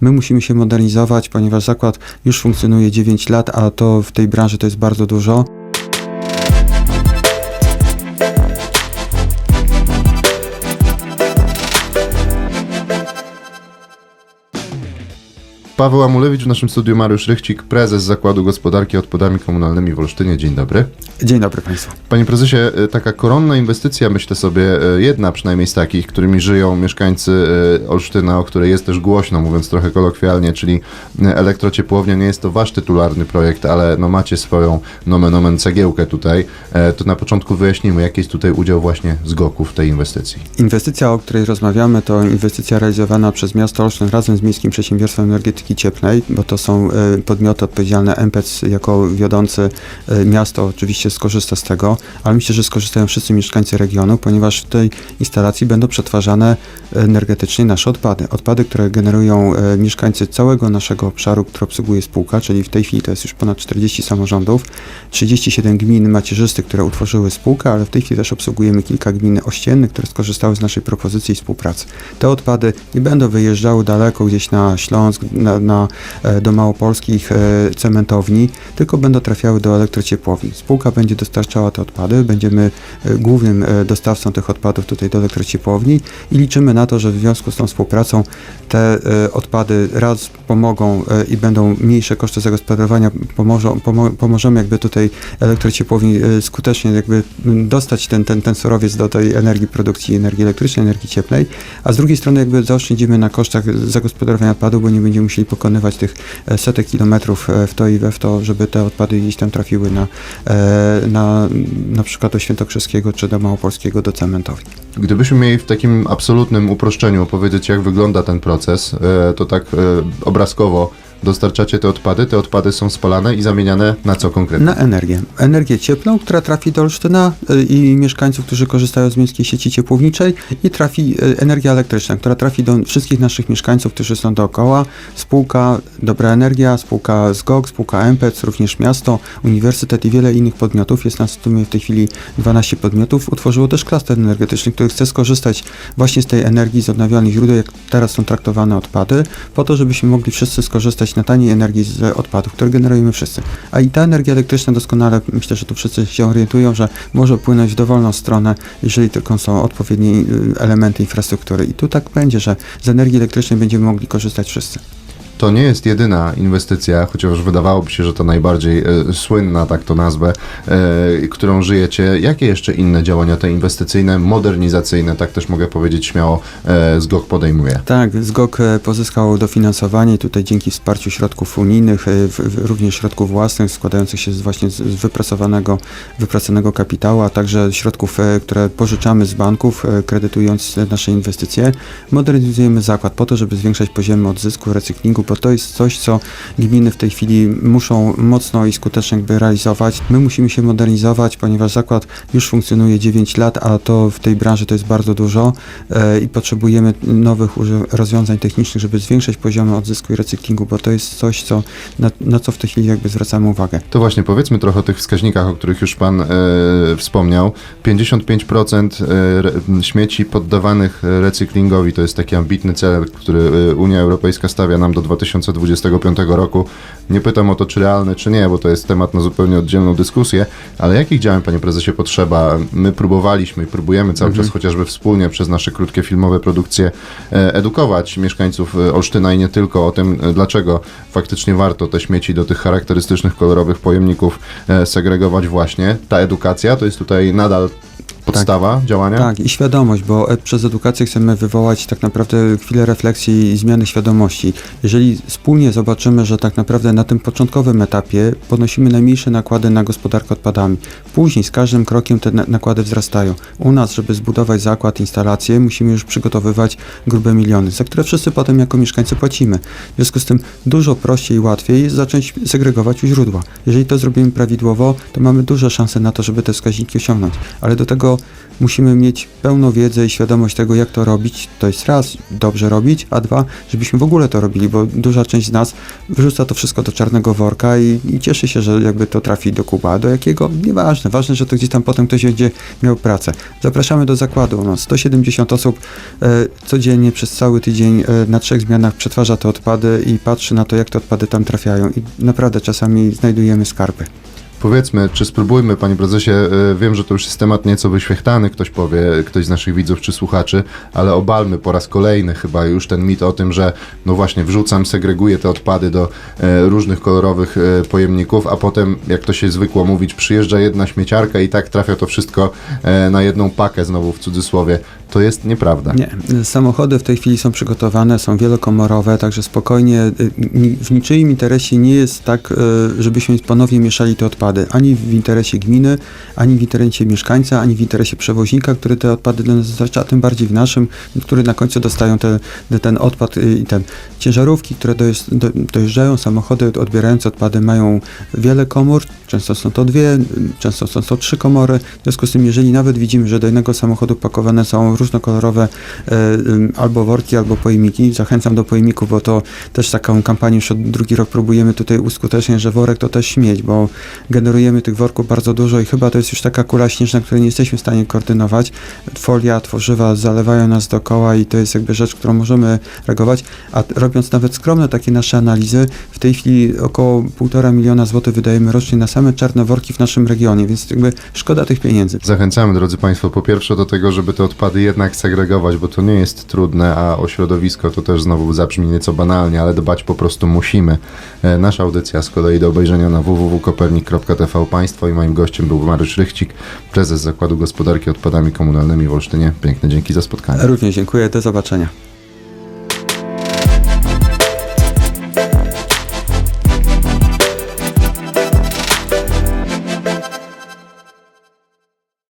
My musimy się modernizować, ponieważ zakład już funkcjonuje 9 lat, a to w tej branży to jest bardzo dużo. Paweł Amulewicz w naszym studiu Mariusz Rychcik, prezes Zakładu Gospodarki Odpadami Komunalnymi w Olsztynie. Dzień dobry. Dzień dobry Państwu. Panie prezesie, y, taka koronna inwestycja, myślę sobie, y, jedna przynajmniej z takich, którymi żyją mieszkańcy y, Olsztyna, o której jest też głośno, mówiąc trochę kolokwialnie, czyli elektrociepłownia. Nie jest to wasz tytularny projekt, ale no macie swoją nomen omen cegiełkę tutaj. E, To na początku wyjaśnimy, jaki jest tutaj udział właśnie ZGOK-u w tej inwestycji. Inwestycja, o której rozmawiamy, to inwestycja realizowana przez miasto Olsztyn razem z Miejskim Przedsiębiorstwem Energetyki Cieplnej, bo to są e, podmioty odpowiedzialne. MPEC jako wiodący e, miasto oczywiście skorzysta z tego, ale myślę, że skorzystają wszyscy mieszkańcy regionu, ponieważ w tej instalacji będą przetwarzane energetycznie nasze odpady. Odpady, które generują e, mieszkańcy całego naszego obszaru, który obsługuje spółka, czyli w tej chwili to jest już ponad 40 samorządów, 37 gmin macierzystych, które utworzyły spółkę, ale w tej chwili też obsługujemy kilka gmin ościennych, które skorzystały z naszej propozycji współpracy. Te odpady nie będą wyjeżdżały daleko gdzieś na Śląsk, na, na, e, do małopolskich e, cementowni, tylko będą trafiały do elektrociepłowni. Spółka będzie dostarczała te odpady, będziemy e, głównym dostawcą tych odpadów tutaj do elektrociepłowni i liczymy na to, że w związku z tą współpracą te odpady raz pomogą i będą mniejsze koszty zagospodarowania, pomożą, pomo pomożemy jakby tutaj elektrociepłowni skutecznie jakby dostać ten, ten, ten surowiec do tej energii produkcji energii elektrycznej, energii cieplnej, a z drugiej strony jakby zaoszczędzimy na kosztach zagospodarowania odpadów, bo nie będziemy musieli pokonywać tych e, setek kilometrów e, w to i we w to, żeby te odpady gdzieś tam trafiły na, e, na, na przykład do Świętokrzyskiego czy do Małopolskiego, do cementowni. Gdybyśmy mieli w takim absolutnym uproszczeniu opowiedzieć, jak wygląda ten proces, to tak obrazkowo dostarczacie te odpady, te odpady są spalane i zamieniane na co konkretnie? Na energię. Energię cieplną, która trafi do Olsztyna y, i mieszkańców, którzy korzystają z miejskiej sieci ciepłowniczej i trafi y, energia elektryczna, która trafi do wszystkich naszych mieszkańców, którzy są dookoła. Spółka Dobra Energia, spółka ZGOG, spółka MPEC, również miasto, uniwersytet i wiele innych podmiotów. Jest nas w tej chwili 12 podmiotów. Utworzyło też klaster energetyczny, który chce skorzystać właśnie z tej energii z odnawialnych źródeł, jak teraz są traktowane odpady, po to, żebyśmy mogli wszyscy skorzystać na taniej energii z odpadów, które generujemy wszyscy. A i ta energia elektryczna doskonale, myślę, że tu wszyscy się orientują, że może płynąć w dowolną stronę, jeżeli tylko są odpowiednie y, elementy infrastruktury. I tu tak będzie, że z energii elektrycznej będziemy mogli korzystać wszyscy. To nie jest jedyna inwestycja, chociaż wydawałoby się, że to najbardziej e, słynna, tak to nazwę, e, którą żyjecie. Jakie jeszcze inne działania te inwestycyjne, modernizacyjne, tak też mogę powiedzieć śmiało, e, ZGOK podejmuje? Tak, ZGOK e, pozyskał dofinansowanie tutaj dzięki wsparciu środków unijnych, e, w, również środków własnych składających się z właśnie z wypracowanego, wypracowanego kapitału, a także środków, e, które pożyczamy z banków, kredytując nasze inwestycje. Modernizujemy zakład po to, żeby zwiększać poziomy odzysku, recyklingu, bo to jest coś, co gminy w tej chwili muszą mocno i skutecznie jakby realizować. My musimy się modernizować, ponieważ zakład już funkcjonuje 9 lat, a to w tej branży to jest bardzo dużo e, i potrzebujemy nowych rozwiązań technicznych, żeby zwiększać poziomy odzysku i recyklingu, bo to jest coś, co, na, na co w tej chwili jakby zwracamy uwagę. To właśnie powiedzmy trochę o tych wskaźnikach, o których już Pan e, wspomniał. 55% e, śmieci poddawanych recyklingowi to jest taki ambitny cel, który e, Unia Europejska stawia nam do 2025 roku. Nie pytam o to, czy realny, czy nie, bo to jest temat na zupełnie oddzielną dyskusję, ale jakich działań, Panie Prezesie, potrzeba? My próbowaliśmy i próbujemy cały czas, chociażby wspólnie przez nasze krótkie filmowe produkcje, e, edukować mieszkańców e, Olsztyna i nie tylko o tym, e, dlaczego faktycznie warto te śmieci do tych charakterystycznych, kolorowych pojemników segregować właśnie. Ta edukacja to jest tutaj nadal podstawa działania? Tak, i świadomość, bo e, przez edukację chcemy wywołać tak naprawdę chwilę refleksji i zmiany świadomości. Jeżeli wspólnie zobaczymy, że tak naprawdę na tym początkowym etapie ponosimy najmniejsze nakłady na gospodarkę odpadami, później z każdym krokiem te na- nakłady wzrastają. U nas, żeby zbudować zakład, instalację, musimy już przygotowywać grube miliony, za które wszyscy potem jako mieszkańcy płacimy. W związku z tym dużo prościej i łatwiej jest zacząć segregować u źródła. Jeżeli to zrobimy prawidłowo, to mamy duże szanse na to, żeby te wskaźniki osiągnąć. Ale do tego musimy mieć pełną wiedzę i świadomość tego, jak to robić. To jest raz, dobrze robić, a dwa, żebyśmy w ogóle to robili, bo duża część z nas wyrzuca to wszystko do czarnego worka i, i cieszy się, że jakby to trafi do kuba. Do jakiego? Nieważne. Ważne, że to gdzieś tam potem ktoś będzie miał pracę. Zapraszamy do zakładu. No, 170 osób e, codziennie przez cały tydzień e, na trzech zmianach przetwarza te odpady i patrzy na to, jak te odpady tam trafiają. I naprawdę czasami znajdujemy skarby. Powiedzmy, czy spróbujmy, panie prezesie, e, wiem, że to już jest temat nieco wyświechtany, ktoś powie, ktoś z naszych widzów czy słuchaczy, ale obalmy po raz kolejny chyba już ten mit o tym, że no właśnie wrzucam, segreguję te odpady do e, różnych kolorowych e, pojemników, a potem, jak to się zwykło mówić, przyjeżdża jedna śmieciarka i tak trafia to wszystko na jedną pakę, znowu w cudzysłowie. To jest nieprawda. Nie, samochody w tej chwili są przygotowane, są wielokomorowe, także spokojnie ni- w niczyim interesie nie jest tak, żebyśmy ponownie mieszali te odpady. Ani w interesie gminy, ani w interesie mieszkańca, ani w interesie przewoźnika, który te odpady do nas dostarcza, a tym bardziej w naszym, który na końcu dostają te, te, ten odpad i ten. Ciężarówki, które dojeżdżają, samochody odbierające odpady mają wiele komór, często są to dwie, często są to trzy komory. W związku z tym, jeżeli nawet widzimy, że do jednego samochodu pakowane są różnokolorowe e, albo worki, albo pojemniki, zachęcam do pojemników, bo to też taką kampanię już od drugi rok próbujemy tutaj uskuteczniać, że worek to też śmieć, bo generujemy tych worków bardzo dużo i chyba to jest już taka kula śnieżna, której nie jesteśmy w stanie koordynować. Folia, tworzywa zalewają nas dookoła i to jest jakby rzecz, którą możemy reagować, a robiąc nawet skromne takie nasze analizy, w tej chwili około 1,5 miliona złotych wydajemy rocznie na same czarne worki w naszym regionie, więc jakby szkoda tych pieniędzy. Zachęcamy, drodzy Państwo, po pierwsze do tego, żeby te odpady jednak segregować, bo to nie jest trudne, a o środowisko to też znowu zabrzmi nieco banalnie, ale dbać po prostu musimy. E, Nasza audycja z kolei do obejrzenia na www.kopernik.tv Państwo i moim gościem był Mariusz Rychcik, prezes Zakładu Gospodarki Odpadami Komunalnymi w Olsztynie. Piękne dzięki za spotkanie. Również dziękuję, do zobaczenia.